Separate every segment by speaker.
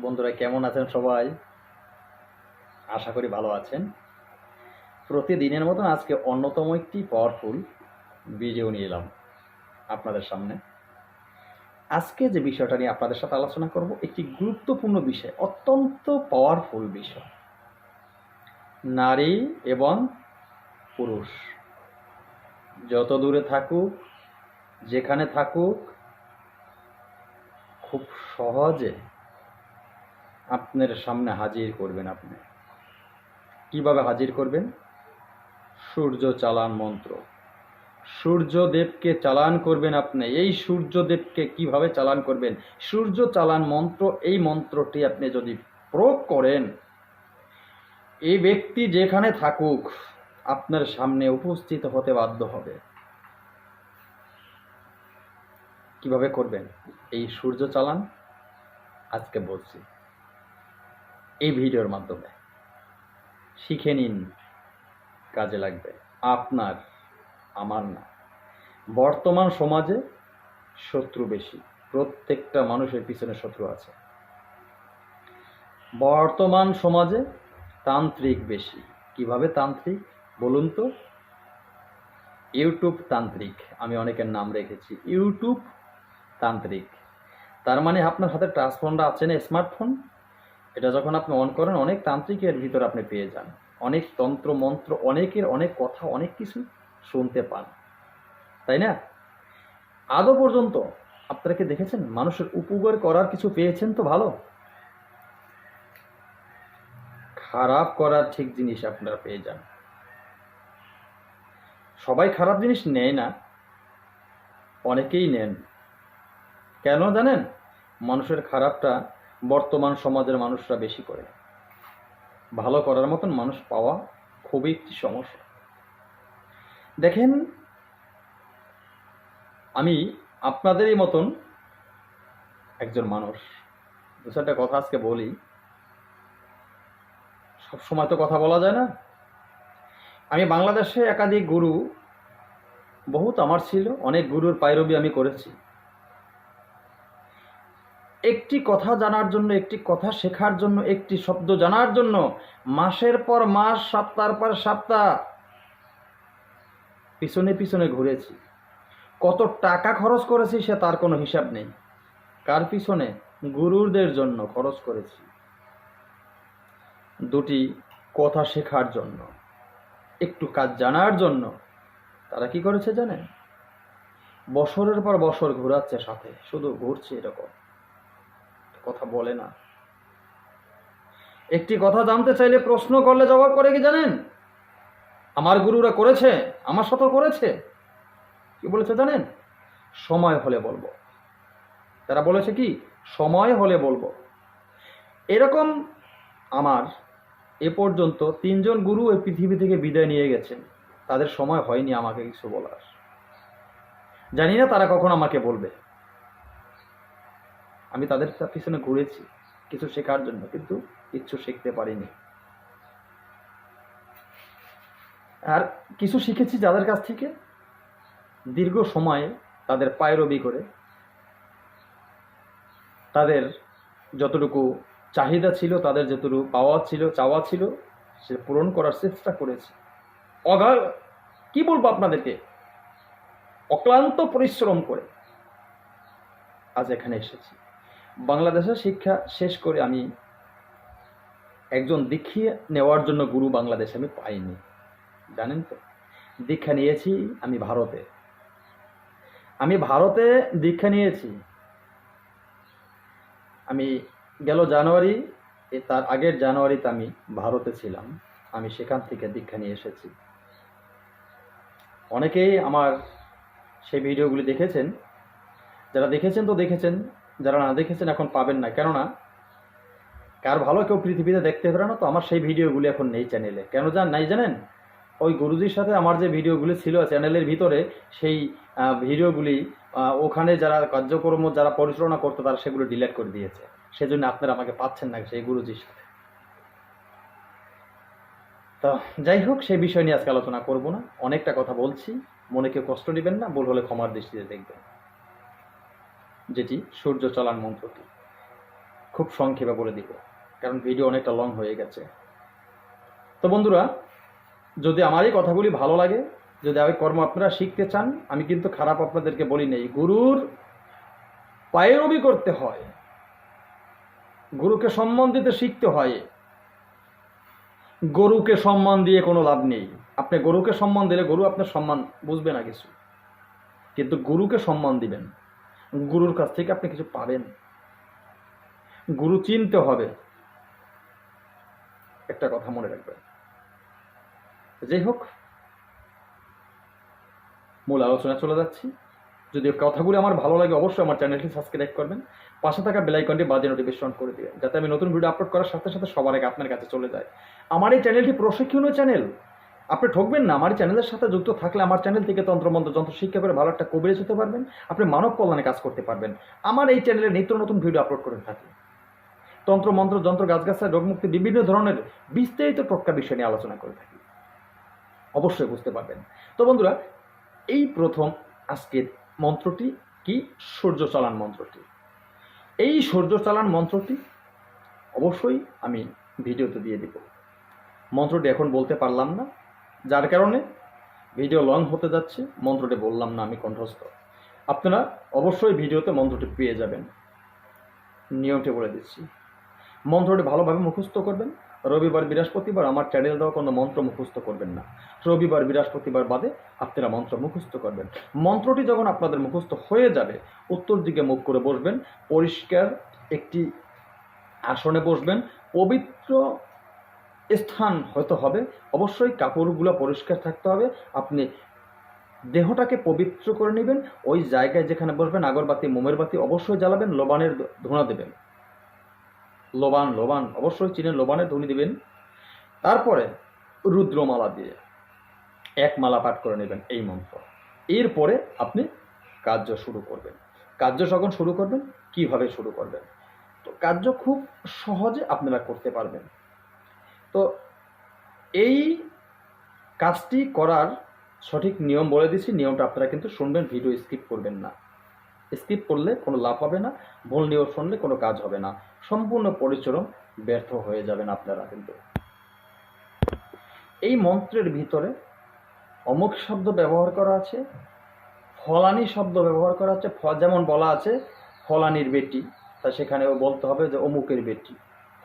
Speaker 1: বন্ধুরা, কেমন আছেন সবাই? আশা করি ভালো আছেন। প্রতিদিনের মতন আজকে অন্যতম একটি পাওয়ারফুল ভিডিও নিয়ে এলাম আপনাদের সামনে। আজকে যে বিষয়টা নিয়ে আপনাদের সাথে আলোচনা করব, একটি গুরুত্বপূর্ণ বিষয়, অত্যন্ত পাওয়ারফুল বিষয়। নারী এবং পুরুষ। যত দূরে থাকুক, যেখানে থাকুক, খুব সহজে আপনার সামনে হাজির করবেন আপনি। কীভাবে হাজির করবেন? সূর্য চালান মন্ত্র। সূর্যদেবকে চালান করবেন আপনি। এই সূর্যদেবকে কীভাবে চালান করবেন? সূর্য চালান মন্ত্র, এই মন্ত্রটি আপনি যদি প্রয়োগ করেন, এই ব্যক্তি যেখানে থাকুক, আপনার সামনে উপস্থিত হতে বাধ্য হবে। কীভাবে করবেন? এই সূর্য চালান? আজকে বলছি। এই ভিডিওর মাধ্যমে। শিখে নিন, কাজে লাগবে। আপনার, আমার না। বর্তমান সমাজে শত্রু বেশি। প্রত্যেকটা মানুষের পিছনে শত্রু আছে। বর্তমান সমাজে তান্ত্রিক বেশি। কীভাবে তান্ত্রিক? বলুন তো। ইউটিউব তান্ত্রিক। আমি অনেকের নাম রেখেছি। ইউটিউব তান্ত্রিক। তার মানে আপনার হাতে ট্রান্সফোনটা আছে না, স্মার্টফোন? এটা যখন আপনি অন করেন, অনেক তান্ত্রিকের ভিতর আপনি পেয়ে যান। অনেক তন্ত্র, মন্ত্র, অনেকের অনেক কথা, অনেক কিছু শুনতে পান। তাই না? আদৌ পর্যন্ত আপনারা কি দেখেছেন? মানুষের উপকার করার কিছু পেয়েছেন তো ভালো? খারাপ করার ঠিক জিনিস আপনারা পেয়ে যান। সবাই খারাপ জিনিস নেয় না, অনেকেই নেন। কেন জানেন? মানুষের খারাপটা বর্তমান সমাজের মানুষরা বেশি করে। ভালো করার মতন মানুষ পাওয়া খুবই একটি সমস্যা। দেখেন, আমি আপনাদেরই মতন একজন মানুষ। দু চারটা কথা আজকে বলি। সব সময় তো কথা বলা যায় না। আমি বাংলাদেশে একাধিক গুরু, বহুত আমার ছিল, অনেক গুরুর পায়রবি আমি করেছি। একটি কথা জানার জন্য, একটি কথা শেখার জন্য, একটি শব্দ জানার জন্য, মাসের পর মাস সপ্তাহ পর সপ্তাহ, পিছনে পিছনে ঘুরেছি। কত টাকা খরচ করেছি সে তার কোনো হিসাব নেই। কার পিছনে? গুরুদের জন্য খরচ করেছি। দুটি কথা শেখার জন্য, একটু কাজ জানার জন্য। তারা কি করেছে জানেন? বছরের পর বছর ঘোরাচ্ছে সাথে, শুধু ঘুরছে এরকম। কথা বলে না। একটি কথা জানতে চাইলে প্রশ্ন করলে জবাব করে কি জানেন? আমার গুরুরা করেছে, আমার সাথে করেছে। কি বলেছে জানেন? সময় হলে বলব। তারা বলেছে কি? সময় হলে বলব। এরকম আমার এ পর্যন্ত তিনজন গুরু এই পৃথিবী থেকে বিদায় নিয়ে গেছেন। তাদের সময় হয়নি আমাকে কিছু বলার। জানি না তারা কখন আমাকে বলবে। আমি তাদের পিছনে ঘুরেছি, কিছু শেখার জন্য, কিন্তু কিচ্ছু শিখতে পারিনি। আর কিছু শিখেছি যাদের কাছ থেকে, দীর্ঘ সময়ে তাদের পায়রবি করে। তাদের যতটুকু চাহিদা ছিল, তাদের যতটুকু পাওয়া ছিল, চাওয়া ছিল, সে পূরণ করার চেষ্টা করেছি। অগা কি বলব আপনাদেরকে? অক্লান্ত পরিশ্রম করে আজ এখানে এসেছি। বাংলাদেশের শিক্ষা শেষ করে আমি একজন দীক্ষা নেওয়ার জন্য গুরু বাংলাদেশে আমি পাইনি। জানেন তো? দীক্ষা নিয়েছি আমি ভারতে। আমি ভারতে দীক্ষা নিয়েছি। আমি গেল জানুয়ারি তার আগের জানুয়ারিতে আমি ভারতে ছিলাম। আমি সেখান থেকে দীক্ষা নিয়ে এসেছি। অনেকেই আমার সেই ভিডিওগুলি দেখেছেন। যারা দেখেছেন তো দেখেছেন। যারা না দেখেছেন এখন পাবেন না। কেননা, কার ভালো কেউ পৃথিবীতে দেখতে পারে না, তো আমার সেই ভিডিওগুলি এখন নেই চ্যানেলে। কেন জান নাই জানেন? ওই গুরুজির সাথে আমার যে ভিডিওগুলি ছিল চ্যানেলের ভিতরে, সেই ভিডিওগুলি ওখানে যারা কার্যক্রম, যারা পরিচালনা করতো, তারা সেগুলো ডিলিট করে দিয়েছে। সেজন্য আপনারা আমাকে পাচ্ছেন না সেই গুরুজির সাথে। তো যাই হোক, সেই বিষয় নিয়ে আজকে আলোচনা করব না। অনেকটা কথা বলছি। মনে কেউ কষ্ট নেবেন না, ভুল হলে ক্ষমার দৃষ্টিতে দেখবেন। যেটি সূর্য চলান মন্ত্রটি। খুব সংক্ষেপে বলে দিব, কারণ ভিডিও অনেকটা লং হয়ে গেছে। তো বন্ধুরা, যদি আমার এই কথাগুলি ভালো লাগে, যদি আমি কর্ম আপনারা শিখতে চান, আমি কিন্তু খারাপ আপনাদেরকে বলি নেই। গুরুর পায়রবি করতে হয়। গুরুকে সম্মান দিতে শিখতে হয়। গরুকে সম্মান দিয়ে কোনো লাভ নেই। আপনি গরুকে সম্মান দিলে গরু আপনার সম্মান বুঝবে না কিছু। কিন্তু গুরুকে সম্মান দিবেন। গুরুর কাছ থেকে আপনি কিছু পাবেন। গুরু চিনতে হবে। একটা কথা মনে রাখবেন। যাই হোক, মূল আলোচনা চলে যাচ্ছি। যদি কথাগুলো আমার ভালো লাগে, অবশ্যই আমার চ্যানেলটি সাবস্ক্রাইব করবেন। পাশে থাকা বেলাইকনটি বাজে নোটিফিকেশন করে দিবেন, যাতে আমি নতুন ভিডিও আপলোড করার সাথে সাথে সবার আগে আপনার কাছে চলে যায় আমার এই চ্যানেলটি প্রশিক্ষণীয় চ্যানেল। আপনি ঠকবেন না, আমার চ্যানেলের সাথে যুক্ত থাকলে আমার চ্যানেল থেকে তন্ত্রমন্ত্র যন্ত্র শিক্ষা করে ভালো একটা কবিরাজ হতে পারবেন, আপনি মানব কল্যাণে কাজ করতে পারবেন। আমার এই চ্যানেলে নিত্য নতুন ভিডিও আপলোড করে থাকি। তন্ত্র মন্ত্র যন্ত্র গাছগাছায় রোগমুক্তি, বিভিন্ন ধরনের বিস্তারিত টটকা বিষয় নিয়ে আলোচনা করে থাকি। অবশ্যই বুঝতে পারবেন। তো বন্ধুরা, এই প্রথম আজকের মন্ত্রটি কি? সূর্য চালান মন্ত্রটি। এই সূর্য চালান মন্ত্রটি অবশ্যই আমি ভিডিওতে দিয়ে দিব। মন্ত্রটি এখন বলতে পারলাম না। যার কারণে ভিডিও লং হতে যাচ্ছে, মন্ত্রটি বললাম না, আমি কণ্ঠস্থ। আপনারা অবশ্যই ভিডিওতে মন্ত্রটি পেয়ে যাবেন। নিয়মটি বলে দিচ্ছি। মন্ত্রটি ভালোভাবে মুখস্থ করবেন। রবিবার, বৃহস্পতিবার আমার চ্যানেল দেওয়া কোনো মন্ত্র মুখস্থ করবেন না। রবিবার, বৃহস্পতিবার বাদে আপনারা মন্ত্র মুখস্থ করবেন। মন্ত্রটি যখন আপনাদের মুখস্থ হয়ে যাবে, উত্তর দিকে মুখ করে বসবেন, পরিষ্কার একটি আসনে বসবেন, পবিত্র স্থান হতে হবে। অবশ্যই কাপড়গুলো পরিষ্কার থাকতে হবে। আপনি দেহটাকে পবিত্র করে নেবেন। ওই জায়গায় যেখানে বসবেন, আগরবাতি মোমের বাতি অবশ্যই জ্বালাবেন, লোবানের ধোঁয়া দেবেন। লোবান লোবান, অবশ্যই চিনে লোবানের ধ্বনি দিবেন। তারপরে রুদ্রমালা দিয়ে এক মালা পাঠ করে নেবেন এই মন্ত্র। এরপরে আপনি কার্য শুরু করবেন। কার্য যখন শুরু করবেন, কীভাবে শুরু করবেন? তো কার্য খুব সহজে আপনারা করতে পারবেন। তো এই কাজটি করার সঠিক নিয়ম বলে দিচ্ছি নিয়মটা আপনারা কিন্তু শুনবেন ভিডিও স্কিপ করবেন না। স্কিপ করলে কোনো লাভ হবে না, ভুল নিয়ম শুনলে কোনো কাজ হবে না। সম্পূর্ণ পরিশ্রম ব্যর্থ হয়ে যাবেন আপনারা কিন্তু। এই মন্ত্রের ভিতরে অমুক শব্দ ব্যবহার করা আছে, ফলানি শব্দ ব্যবহার করা আছে। যেমন বলা আছে, ফলানির বেটি। তা সেখানেও বলতে হবে যে অমুকের বেটি।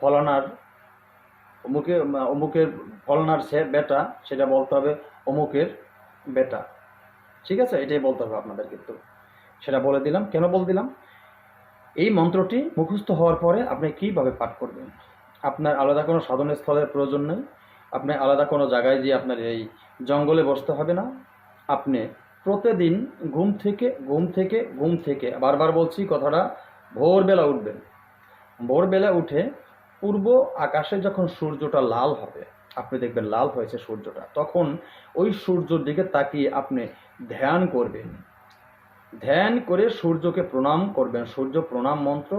Speaker 1: ফলানার অমুকে অমুকের ফলনার সে বেটা, সেটা বলতে হবে অমুকের বেটা। ঠিক আছে? এটাই বলতে হবে আপনাদের কিন্তু। সেটা বলে দিলাম। কেন বলে দিলাম? এই মন্ত্রটি মুখস্থ হওয়ার পরে আপনি কীভাবে পাঠ করবেন? আপনার আলাদা কোনো সাধনের স্থলের প্রয়োজন নেই। আপনি আলাদা কোনো জায়গায় গিয়ে আপনার এই জঙ্গলে বসতে হবে না। আপনি প্রতিদিন ঘুম থেকে ঘুম থেকে ঘুম থেকে, বারবার বলছি কথাটা, ভোরবেলা উঠবেন। ভোরবেলা উঠে পূর্ব আকাশে যখন সূর্যটা লাল হবে, আপনি দেখবেন লাল হয়েছে সূর্যটা, তখন ওই সূর্যর দিকে তাকিয়ে আপনি ধ্যান করবেন। ধ্যান করে সূর্যকে প্রণাম করবেন। সূর্য প্রণাম মন্ত্র,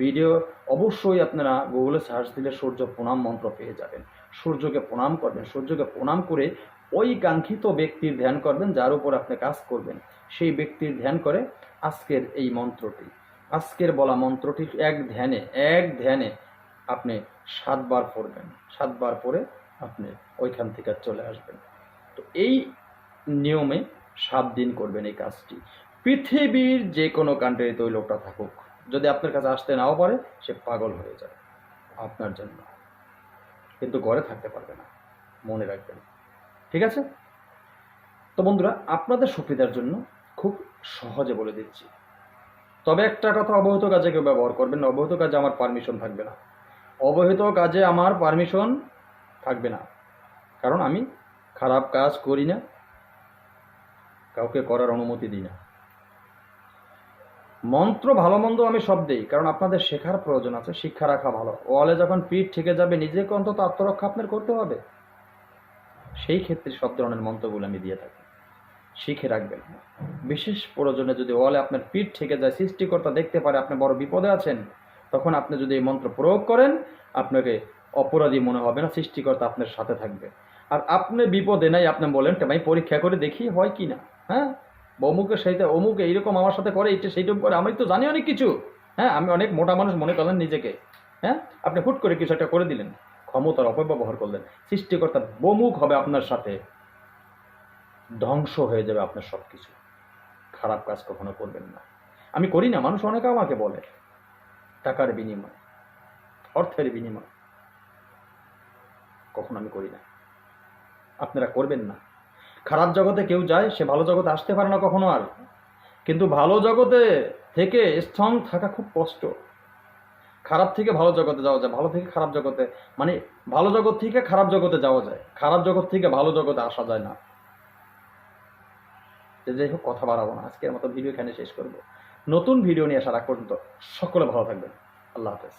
Speaker 1: ভিডিও অবশ্যই আপনারা গুগলে সার্চ দিলে সূর্য প্রণাম মন্ত্র পেয়ে যাবেন। সূর্যকে প্রণাম করবেন। সূর্যকে প্রণাম করে ওই কাঙ্ক্ষিত ব্যক্তির ধ্যান করবেন, যার উপর আপনি কাজ করবেন। সেই ব্যক্তির ধ্যান করে আজকের এই মন্ত্রটি, আজকের বলা মন্ত্রটি এক ধ্যানে এক ধ্যানে আপনি সাতবার পড়বেন, সাতবার পরে আপনি ওইখান থেকে চলে আসবেন। তো এই নিয়মে সাত দিন করবেন এই কাজটি। পৃথিবীর যে কোনো কান্ট্রিতে ওই লোকটা থাকুক, যদি আপনার কাছে আসতে নাও পারে, সে পাগল হয়ে যায় আপনার জন্য। কিন্তু ঘরে থাকতে পারবে না, মনে রাখবেন। ঠিক আছে? তো বন্ধুরা, আপনাদের সুবিধার জন্য খুব সহজে বলে দিচ্ছি। তবে একটা কথা অবহিত কাজে কেউ ব্যবহার করবেন না, অবহিত কাজে আমার পারমিশন থাকবে না। অবহিত কাজে আমার পারমিশন থাকবে না। কারণ আমি খারাপ কাজ করি না, কাউকে করার অনুমতি দিই না। মন্ত্র ভালো মন্দ আমি সব দিই, কারণ আপনাদের শেখার প্রয়োজন আছে, শিক্ষা রাখা ভালো। ওয়ালে যখন পিঠ থেকে যাবে নিজেকে অন্তত আত্মরক্ষা আপনার করতে হবে। সেই ক্ষেত্রে সব ধরনের মন্ত্রগুলো আমি দিয়ে থাকি। শিখে রাখবেন। বিশেষ প্রয়োজনে যদি ওয়ালে আপনার পিঠ থেকে যায়, সৃষ্টিকর্তা দেখতে পারে আপনি বড় বিপদে আছেন তখন আপনি যদি এই মন্ত্র প্রয়োগ করেন, আপনাকে অপরাধী মনে হবে না, সৃষ্টিকর্তা আপনার সাথে থাকবে। আর আপনি বিপদে নাই, আপনি বলেন আমি পরীক্ষা করে দেখি হয় কি না? হ্যাঁ? অমুকে সেইটা, অমুকে এইরকম আমার সাথে করে, এইটা সেইটা করে, আমি তো জানি অনেক কিছু। হ্যাঁ? আমি অনেক মোটা মানুষ মনে করলেন নিজেকে। হ্যাঁ? আপনি হুট করে কিছু একটা করে দিলেন। ক্ষমতার অপব্যবহার করলেন। সৃষ্টিকর্তা বমুখ হবে আপনার সাথে। ধ্বংস হয়ে যাবে আপনার সব কিছু খারাপ কাজ কখনো করবেন না। আমি করি না, মানুষ অনেকে আমাকে বলে। টাকার বিনিময়, অর্থের বিনিময়। কখনো আমি করি না। আপনারা করবেন না। খারাপ জগতে কেউ যায়, সে ভালো জগতে আসতে পারে না কখনো আর। কিন্তু ভালো জগতে থেকে স্ট্রং থাকা খুব কষ্ট। খারাপ থেকে ভালো জগতে যাওয়া যায়, ভালো থেকে খারাপ জগতে মানে ভালো জগৎ থেকে খারাপ জগতে যাওয়া যায়। খারাপ জগৎ থেকে ভালো জগতে আসা যায় না। যাই হোক, কথা বাড়াবো না। আজকের মতো ভিডিও এখানে শেষ করব। নতুন ভিডিও নিয়ে আসার আগ পর্যন্ত সকলে ভালো থাকবেন। আল্লাহ হাফেজ।